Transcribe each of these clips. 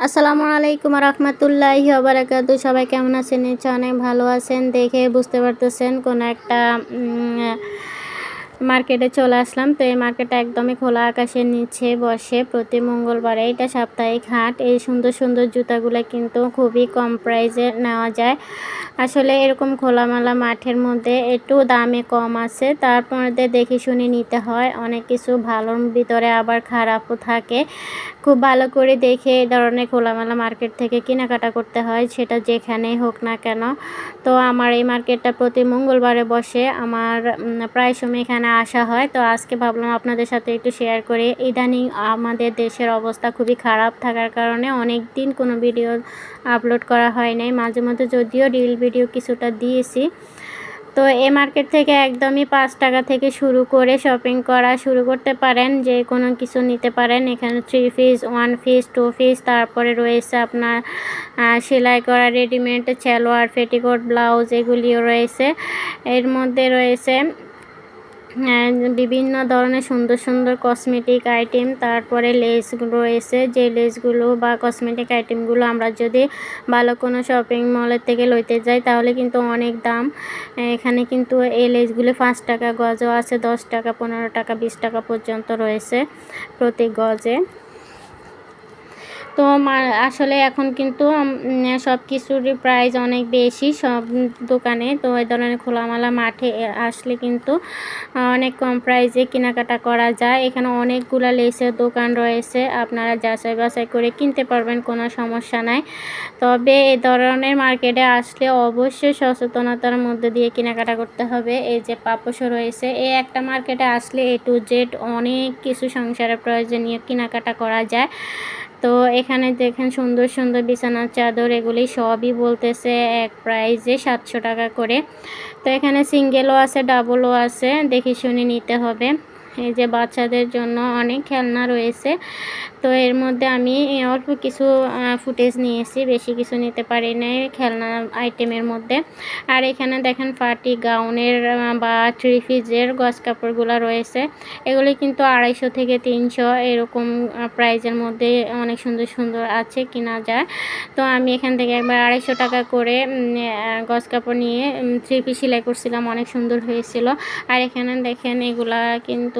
আসসালামু আলাইকুম রহমতুল্লাহি বারাকাতু সবাই কেমন আছেন? নিশ্চয় অনেক ভালো আছেন। দেখে বুঝতে পারতেছেন কোনো একটা মার্কেটে চলে আসলাম। তো এই মার্কেটটা একদমই খোলা আকাশের নিচে বসে প্রতি মঙ্গলবারে। এটা সাপ্তাহিক হাট। এই সুন্দর সুন্দর জুতাগুলো কিন্তু খুবই কম প্রাইসে নেওয়া যায়। আসলে এরকম খোলামেলা মাঠের মধ্যে একটু দামে কম আছে। তারপরে দেখে শুনে নিতে হয়। অনেক কিছু ভালোর ভিতরে আবার খারাপও থাকে। খুব ভালো করে দেখে এই ধরনের খোলামেলা মার্কেট থেকে কেনাকাটা করতে হয়। সেটা যেখানেই হোক না কেন। তো আমার এই মার্কেটটা প্রতি মঙ্গলবারে বসে। আমার প্রায় সময় এখানে আসা হয়। তো আজকে ভাবলাম আপনাদের সাথে একটু শেয়ার করে। ইদানিং আমাদের দেশের অবস্থা খুবই খারাপ থাকার কারণে অনেক দিন কোনো ভিডিও আপলোড করা হয় নাই। মাঝে মধ্যে যদিও রিল ভিডিও কিছুটা দিয়েছি। তো এ মার্কেট থেকে একদমই পাঁচ টাকা থেকে শুরু করে শপিং করা শুরু করতে পারেন। যে কোনো কিছু নিতে পারেন। এখানে three piece one piece two piece তারপরে রয়েছে আপনার সেলাই করা রেডিমেড চেলোয়ার ফেটিকোট ব্লাউজ এগুলিও রয়েছে। এর মধ্যে রয়েছে বিভিন্ন ধরনের সুন্দর সুন্দর কসমেটিক আইটেম, তারপরে লেসগুলো রয়েছে। যে লেসগুলো বা কসমেটিক আইটেমগুলো আমরা যদি ভালো কোনো শপিং মলের থেকে লইতে যাই, তাহলে কিন্তু অনেক দাম। এখানে কিন্তু এই লেসগুলো পাঁচ টাকা গজও আছে, দশ টাকা, পনেরো টাকা, বিশ টাকা পর্যন্ত রয়েছে প্রতি গজে। তো আসলে এখন কিন্তু সব কিছুরই প্রাইস অনেক বেশি সব দোকানে। তো এই ধরনের খোলামেলা মাঠে আসলে কিন্তু অনেক কম প্রাইসে কেনাকাটা করা যায়। এখানে অনেকগুলো লেসের দোকান রয়েছে। আপনারা যাচাই বাছাই করে কিনতে পারবেন, কোনো সমস্যা নাই। তবে এই ধরনের মার্কেটে আসলে অবশ্যই সচেতনতার মধ্যে দিয়ে কেনাকাটা করতে হবে। এই যে পাপসও রয়েছে এই একটা মার্কেটে আসলে এ টু জেড অনেক কিছু সংসারের প্রয়োজনীয় কেনাকাটা করা যায়। তো এখানে দেখেন সুন্দর সুন্দর বিছানার চাদর, এগুলি সবই বলতেছে এক প্রাইজে সাতশো টাকা করে। তো এখানে সিঙ্গেলও আছে, ডাবলও আছে, দেখে শুনে নিতে হবে। এই যে বাচ্চাদের জন্য অনেক খেলনা রয়েছে। তো এর মধ্যে আমি অল্প কিছু ফুটেজ নিয়েছি, বেশি কিছু নিতে পারি নাই খেলনা আইটেমের মধ্যে। আর এখানে দেখেন পার্টি গাউনের বা থ্রি পিসের গজ কাপড়গুলো রয়েছে। এগুলি কিন্তু আড়াইশো থেকে তিনশো এরকম প্রাইজের মধ্যে অনেক সুন্দর সুন্দর আছে কিনা যায়। তো আমি এখান থেকে একবার আড়াইশো টাকা করে গজ কাপড় নিয়ে থ্রি পিস সেলাই করছিলাম, অনেক সুন্দর হয়েছিল। আর এখানে দেখেন এগুলা কিন্তু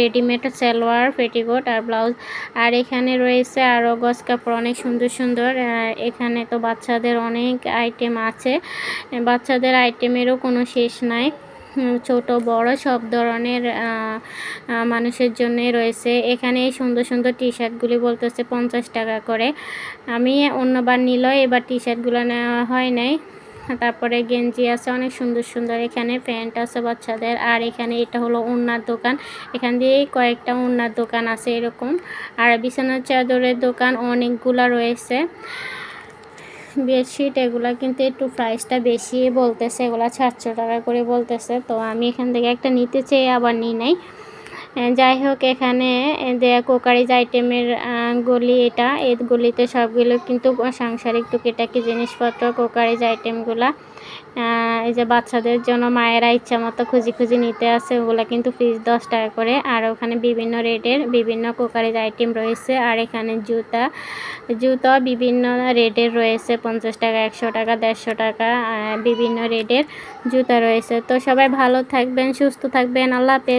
রেডিমেড সালোয়ার, পেটিকোট আর ব্লাউজ। আর এখানে রয়েছে আরও গজ কাপড়, অনেক সুন্দর সুন্দর। এখানে তো বাচ্চাদের অনেক আইটেম আছে। বাচ্চাদের আইটেমেরও কোনো শেষ নাই। ছোট, বড় সব ধরনের মানুষের জন্যই রয়েছে। এখানে এই সুন্দর সুন্দর টি শার্টগুলি বলতেছে পঞ্চাশ টাকা করে। আমি অন্যবার নিল এবার টি শার্টগুলো নেওয়া হয় নাই। তারপরে গেঞ্জি আছে, অনেক সুন্দর সুন্দর। এখানে প্যান্ট আছে বাচ্চাদের। আর এখানে এটা হলো উন্নার দোকান। এখান দিয়ে কয়েকটা উন্নার দোকান আছে এরকম। আর বিছানার চাদরের দোকান অনেকগুলা রয়েছে। বেডশিট এগুলা কিন্তু একটু প্রাইসটা বেশি বলতেছে, এগুলা সাতশো টাকা করে বলতেছে। তো আমি এখান থেকে একটা নিতে চাই, আবার নিই নাই। যাই হোক, এখানে কোকারিজ আইটেমের গলি এটা। এই গলিতে সবগুলো কিন্তু সাংসারিক টুকিটাকি জিনিসপত্র কোকারিজ আইটেমগুলা এই যে বাচ্চাদের জন্য মায়েরা ইচ্ছা মতো খুঁজি খুঁজি নিতে আসে। ওগুলো কিন্তু ফিস দশ টাকা করে। আর ওখানে বিভিন্ন রেটের বিভিন্ন কোকারিজ আইটেম রয়েছে। আর এখানে জুতা জুতা বিভিন্ন রেটের রয়েছে। পঞ্চাশ টাকা, একশো টাকা, দেড়শো টাকা বিভিন্ন রেটের জুতা রয়েছে। তো সবাই ভালো থাকবেন, সুস্থ থাকবেন। আল্লাহ হাফেজ।